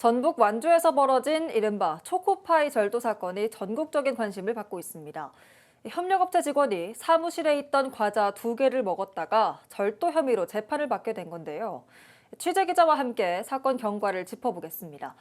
전북 완주에서 벌어진 이른바 초코파이 절도 사건이 전국적인 관심을 받고 있습니다. 협력업체 직원이 사무실에 있던 과자 두 개를 먹었다가 절도 혐의로 재판을 받게 된 건데요. 취재 기자와 함께 사건 경과를 짚어보겠습니다.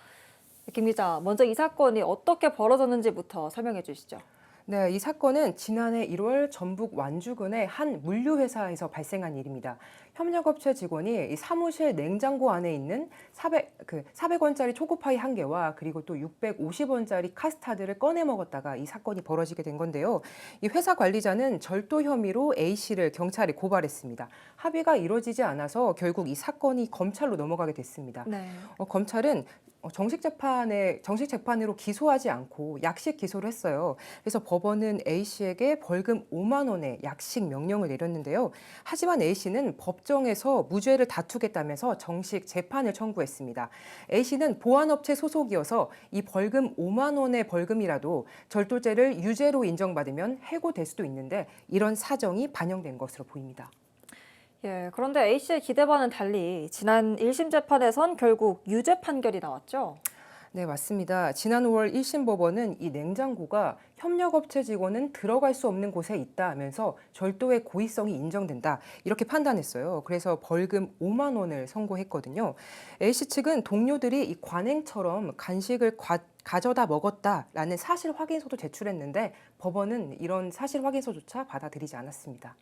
김 기자, 먼저 이 사건이 어떻게 벌어졌는지부터 설명해 주시죠. 네, 이 사건은 지난해 1월 전북 완주군의 한 물류회사에서 발생한 일입니다. 협력업체 직원이 이 사무실 냉장고 안에 있는 400, 그 400원짜리 초코파이 한 개와 그리고 또 650원짜리 카스타드를 꺼내 먹었다가 이 사건이 벌어지게 된 건데요. 이 회사 관리자는 절도 혐의로 A 씨를 경찰에 고발했습니다. 합의가 이루어지지 않아서 결국 이 사건이 검찰로 넘어가게 됐습니다. 네. 어, 검찰은 어, 정식 재판에 정식 재판으로 기소하지 않고 약식 기소를 했어요. 그래서 법원은 A 씨에게 벌금 5만 원의 약식 명령을 내렸는데요. 하지만 A 씨는 법 정에서 무죄를 다투겠다면서 정식 재판을 청구했습니다. A 씨는 보안업체 소속이어서 이 벌금 5만 원의 벌금이라도 절도죄를 유죄로 인정받으면 해고될 수도 있는데 이런 사정이 반영된 것으로 보입니다. 예, 그런데 A 씨의 기대와는 달리 지난 1심 재판에선 결국 유죄 판결이 나왔죠. 네, 맞습니다. 지난 5월 1심 법원은 이 냉장고가 협력업체 직원은 들어갈 수 없는 곳에 있다 하면서 절도의 고의성이 인정된다. 이렇게 판단했어요. 그래서 벌금 5만 원을 선고했거든요. A씨 측은 동료들이 이 관행처럼 간식을 과- 가져다 먹었다라는 사실 확인서도 제출했는데 법원은 이런 사실 확인서조차 받아들이지 않았습니다.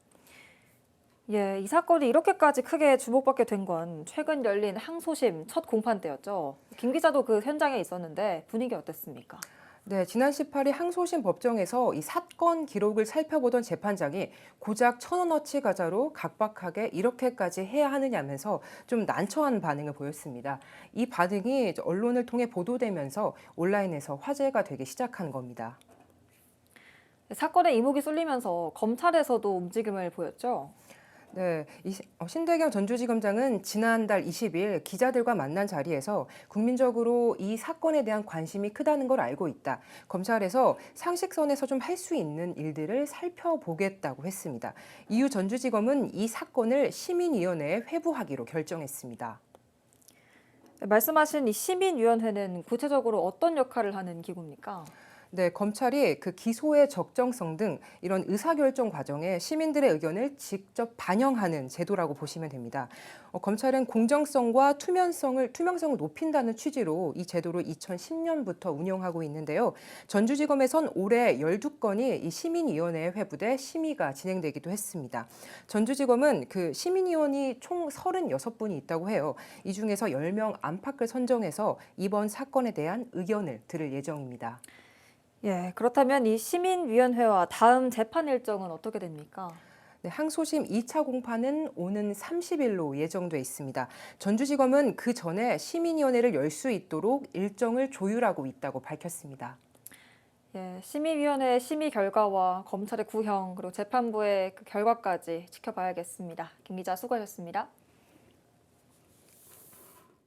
예, 이 사건이 이렇게까지 크게 주목받게 된 건 최근 열린 항소심 첫 공판 때였죠. 김 기자도 그 현장에 있었는데 분위기 어땠습니까? 네, 지난 18일 항소심 법정에서 이 사건 기록을 살펴보던 재판장이 고작 천 원어치 과자로 각박하게 이렇게까지 해야 하느냐면서 좀 난처한 반응을 보였습니다. 이 반응이 언론을 통해 보도되면서 온라인에서 화제가 되기 시작한 겁니다. 사건의 이목이 쏠리면서 검찰에서도 움직임을 보였죠. 네, 이 시- 어, 신대경 전주지검장은 지난달 20일 기자들과 만난 자리에서 국민적으로 이 사건에 대한 관심이 크다는 걸 알고 있다. 검찰에서 상식선에서 좀 할 수 있는 일들을 살펴보겠다고 했습니다. 이후 전주지검은 이 사건을 시민위원회에 회부하기로 결정했습니다. 말씀하신 이 시민위원회는 구체적으로 어떤 역할을 하는 기구입니까? 네, 검찰이 그 기소의 적정성 등 이런 의사결정 과정에 시민들의 의견을 직접 반영하는 제도라고 보시면 됩니다. 어, 검찰은 공정성과 투명성을 투명성을 높인다는 취지로 이 제도를 2010년부터 운영하고 있는데요. 전주지검에선 올해 12건이 이 시민위원회에 회부돼 심의가 진행되기도 했습니다. 전주지검은 그 시민위원이 총 36분이 있다고 해요. 이 중에서 10명 안팎을 선정해서 이번 사건에 대한 의견을 들을 예정입니다. 예, 그렇다면 이 시민위원회와 다음 재판 일정은 어떻게 됩니까? 네, 항소심 2차 공판은 오는 30일로 예정돼 있습니다. 전주지검은 그 전에 시민위원회를 열 수 있도록 일정을 조율하고 있다고 밝혔습니다. 예, 심의위원회의 심의 결과와 검찰의 구형 그리고 재판부의 그 결과까지 지켜봐야겠습니다. 김 기자 수고하셨습니다.